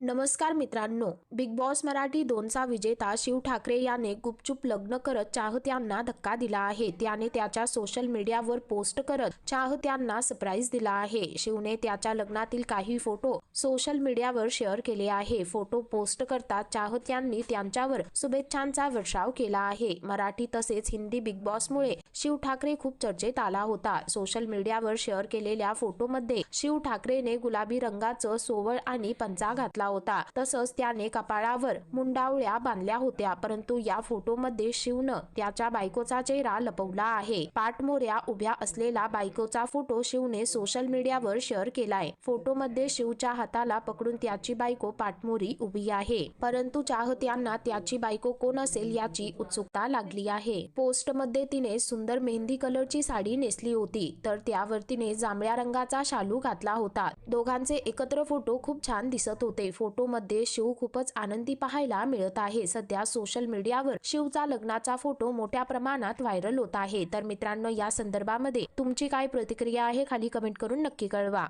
नमस्कार मित्रांनो big boss Marathi दोनचा विजेता शिव ठाकरे याने गुपचूप लग्न करत चाहत्यांना धक्का दिला आहे. त्याने त्याच्या सोशल मीडियावर पोस्ट करत चाहत्यांना सरप्राईज दिला आहे. शिवने त्याच्या लग्नातील काही फोटो सोशल मीडियावर शेअर केले आहे. फोटो पोस्ट करता चाहत्यांनी त्यांच्यावर शुभेच्छांचा वर्षाव केला आहे. मराठी तसेच हिंदी बिग बॉसमुळे शिव ठाकरे खूप चर्चेत आला होता. सोशल मीडियावर शेअर केलेल्या फोटोमध्ये शिव ठाकरेने गुलाबी रंगाचं सोवळ आणि पंचा घातला होता. तसंच त्याने कपाळावर मुंडावळ्या बांधल्या होत्या परंतु या फोटोमध्ये शिवनं त्याच्या बायकोचा चेहरा लपवला आहे. पाठमोऱ्या उभ्या असलेला बायकोचा फोटो शिवने सोशल मीडियावर शेअर केलाय. फोटोमध्ये शिवच्या हाताला पकडून त्याची बायको पाठमोरी उभी आहे. परंतु चाहत्यांना त्याची बायको कोण असेल याची उत्सुकता लागली आहे. पोस्टमध्ये तिने सुंदर मेहंदी कलरची साडी नेसली होती तर त्यावर तिने जांभळ्या रंगाचा शालू घातला होता. दोघांचे एकत्र फोटो खूप छान दिसत होते. फोटोमध्ये शिव खूपच आनंदी पाहायला मिळत आहे. सध्या सोशल मीडियावर शिवचा लग्नाचा फोटो मोठ्या प्रमाणात व्हायरल होत आहे. तर मित्रांनो या संदर्भामध्ये तुमची काय प्रतिक्रिया आहे? खाली कमेंट करून नक्की कळवा.